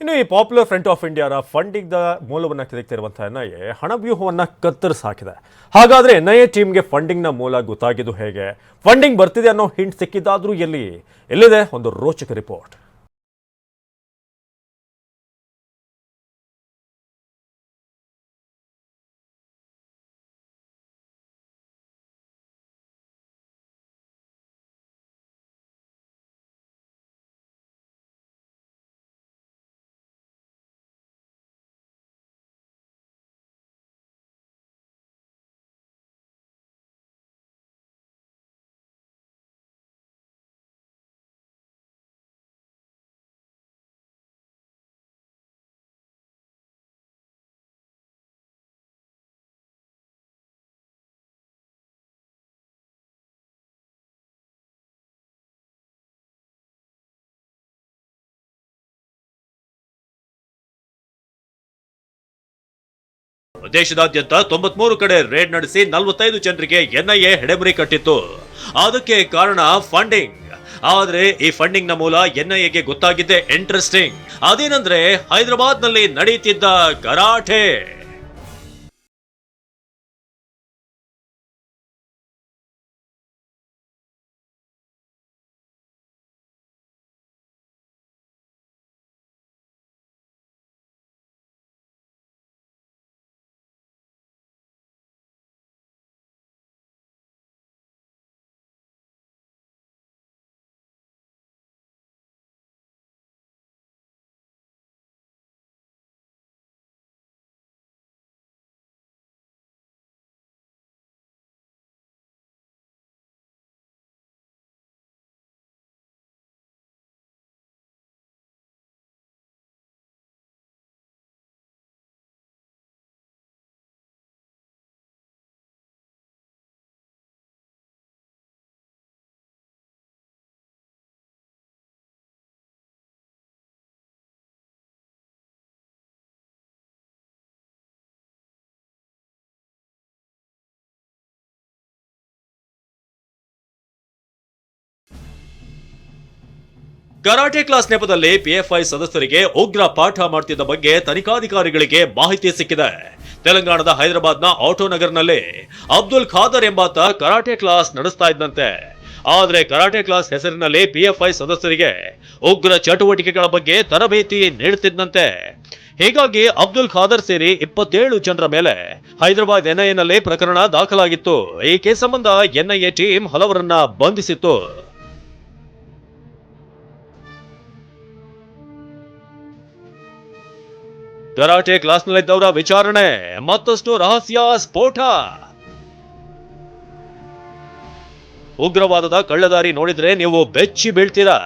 ಇನ್ನು ಈ popular front of ಇಂಡಿಯಾದ ಫಂಡಿಂಗ್ದ ಮೂಲವನ್ನು ತೆಗೆದಿರುವಂಥ ಎನ್ ಐ ಎ ಹಣವ್ಯೂಹವನ್ನು ಕತ್ತರಿಸಿ ಹಾಕಿದೆ. ಹಾಗಾದ್ರೆ ಎನ್ ಐ ಎ ಟೀಮ್ಗೆ ಫಂಡಿಂಗ್ನ ಮೂಲ ಗೊತ್ತಾಗಿದ್ದು ಹೇಗೆ? ಫಂಡಿಂಗ್ ಬರ್ತಿದೆ ಅನ್ನೋ ಹಿಂಟ್ ಸಿಕ್ಕಿದ್ದಾದ್ರೂ ಎಲ್ಲಿ? ಎಲ್ಲಿದೆ? ಒಂದು ರೋಚಕ ರಿಪೋರ್ಟ್ ದೇಶದಾದ್ಯಂತ ತೊಂಬತ್ಮೂರು ಕಡೆ ರೇಡ್ ನಡೆಸಿ ನಲವತ್ತೈದು ಜನರಿಗೆ ಎನ್ಐಎ ಹೆಡೆಮುರಿ ಕಟ್ಟಿತ್ತು. ಅದಕ್ಕೆ ಕಾರಣ ಫಂಡಿಂಗ್ ಆದ್ರೆ ಈ ಫಂಡಿಂಗ್ನ ಮೂಲ ಎನ್ಐಎಗೆ ಗೊತ್ತಾಗಿದ್ದೆ ಇಂಟ್ರೆಸ್ಟಿಂಗ್ ಅದೇನಂದ್ರೆ ಹೈದರಾಬಾದ್ನಲ್ಲಿ ನಡೆಯುತ್ತಿದ್ದ ಗಲಾಟೆ ಕರಾಟೆ ಕ್ಲಾಸ್ ನೆಪದಲ್ಲಿ ಪಿಎಫ್ಐ ಸದಸ್ಯರಿಗೆ ಉಗ್ರ ಪಾಠ ಮಾಡ್ತಿದ್ದ ಬಗ್ಗೆ ತನಿಖಾಧಿಕಾರಿಗಳಿಗೆ ಮಾಹಿತಿ ಸಿಕ್ಕಿದೆ. ತೆಲಂಗಾಣದ ಹೈದರಾಬಾದ್ನ ಆಟೋನಗರ್ನಲ್ಲಿ ಅಬ್ದುಲ್ ಖಾದರ್ ಎಂಬಾತ ಕರಾಟೆ ಕ್ಲಾಸ್ ನಡೆಸ್ತಾ ಇದ್ದಂತೆ. ಆದರೆ ಕರಾಟೆ ಕ್ಲಾಸ್ ಹೆಸರಿನಲ್ಲಿ ಪಿಎಫ್ಐ ಸದಸ್ಯರಿಗೆ ಉಗ್ರ ಚಟುವಟಿಕೆಗಳ ಬಗ್ಗೆ ತರಬೇತಿ ನೀಡುತ್ತಿದ್ದಂತೆ ಹೀಗಾಗಿ ಅಬ್ದುಲ್ ಖಾದರ್ ಸೇರಿ ಇಪ್ಪತ್ತೇಳು ಜನರ ಮೇಲೆ ಹೈದರಾಬಾದ್ ಎನ್ಐಎನಲ್ಲಿ ಪ್ರಕರಣ ದಾಖಲಾಗಿತ್ತು. ಈ ಕೇಸ್ ಸಂಬಂಧ ಎನ್ಐಎ ಟೀಮ್ ಹಲವರನ್ನ ಬಂಧಿಸಿತ್ತು. ಕರಾಟೆ ಕ್ಲಾಸ್ನಲ್ಲಿದ್ದವರ ವಿಚಾರಣೆ, ಮತ್ತಷ್ಟು ರಹಸ್ಯ ಸ್ಫೋಟ. ಉಗ್ರವಾದದ ಕಳ್ಳದಾರಿ ನೋಡಿದ್ರೆ ನೀವು ಬೆಚ್ಚಿ ಬೀಳ್ತೀರಾ.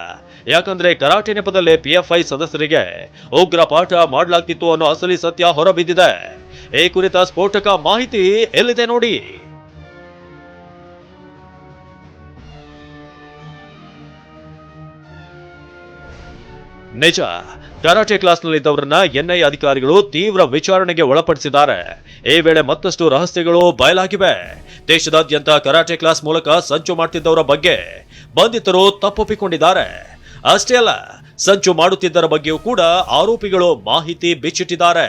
ಯಾಕಂದ್ರೆ ಕರಾಟೆ ನೆಪದಲ್ಲೇ ಪಿಎಫ್ಐ ಸದಸ್ಯರಿಗೆ ಉಗ್ರ ಪಾಠ ಮಾಡಲಾಗ್ತಿತ್ತು ಅನ್ನೋ ಅಸಲಿ ಸತ್ಯ ಹೊರಬಿದ್ದಿದೆ. ಈ ಕುರಿತ ಸ್ಫೋಟಕ ಮಾಹಿತಿ ಎಲ್ಲಿದೆ ನೋಡಿ. ನಿಜ, ಕರಾಟೆ ಕ್ಲಾಸ್ನಲ್ಲಿದ್ದವರನ್ನ ಎನ್ಐ ಅಧಿಕಾರಿಗಳು ತೀವ್ರ ವಿಚಾರಣೆಗೆ ಒಳಪಡಿಸಿದ್ದಾರೆ. ಈ ವೇಳೆ ಮತ್ತಷ್ಟು ರಹಸ್ಯಗಳು ಬಯಲಾಗಿವೆ. ದೇಶದಾದ್ಯಂತ ಕರಾಟೆ ಕ್ಲಾಸ್ ಮೂಲಕ ಸಂಚು ಮಾಡ್ತಿದ್ದವರ ಬಗ್ಗೆ ಬಂಧಿತರು ತಪ್ಪೊಪ್ಪಿಕೊಂಡಿದ್ದಾರೆ. ಅಷ್ಟೇ ಅಲ್ಲ, ಸಂಚು ಮಾಡುತ್ತಿದ್ದರ ಬಗ್ಗೆಯೂ ಕೂಡ ಆರೋಪಿಗಳು ಮಾಹಿತಿ ಬಿಚ್ಚಿಟ್ಟಿದ್ದಾರೆ.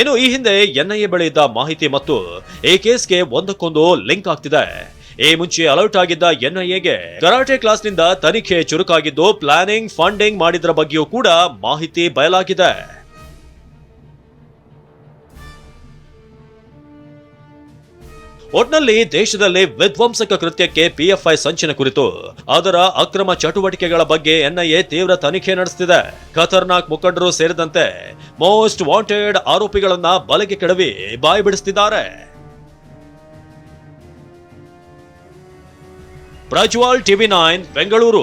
ಇನ್ನು ಈ ಹಿಂದೆ ಎನ್ಐಎ ಬಳಿ ಇದ್ದ ಮಾಹಿತಿ ಮತ್ತು ಈ ಕೇಸ್ಗೆ ಒಂದಕ್ಕೊಂದು ಲಿಂಕ್ ಆಗ್ತಿದೆ. ಈ ಮುಂಚೆ ಅಲರ್ಟ್ ಆಗಿದ್ದ ಎನ್ಐಎಗೆ ಕರಾಟೆ ಕ್ಲಾಸ್ನಿಂದ ತನಿಖೆ ಚುರುಕಾಗಿದ್ದು ಪ್ಲಾನಿಂಗ್ ಫಂಡಿಂಗ್ ಮಾಡಿದ್ರ ಬಗ್ಗೆಯೂ ಕೂಡ ಮಾಹಿತಿ ಬಯಲಾಗಿದೆ. ಒಟ್ನಲ್ಲಿ ದೇಶದಲ್ಲಿ ವಿಧ್ವಂಸಕ ಕೃತ್ಯಕ್ಕೆ ಪಿಎಫ್ಐ ಸಂಚಿನ ಕುರಿತು ಅದರ ಅಕ್ರಮ ಚಟುವಟಿಕೆಗಳ ಬಗ್ಗೆ ಎನ್ಐಎ ತೀವ್ರ ತನಿಖೆ ನಡೆಸುತ್ತಿದೆ ಖತರ್ನಾಕ್ ಮುಖಂಡರು ಸೇರಿದಂತೆ ಮೋಸ್ಟ್ ವಾಂಟೆಡ್ ಆರೋಪಿಗಳನ್ನ ಬಲೆಗೆ ಕೆಡವಿ ಬಾಯಿ ಬಿಡಿಸುತ್ತಿದ್ದಾರೆ ಪ್ರಜ್ವಾಲ್ ಟಿವಿ ನೈನ್ ಬೆಂಗಳೂರು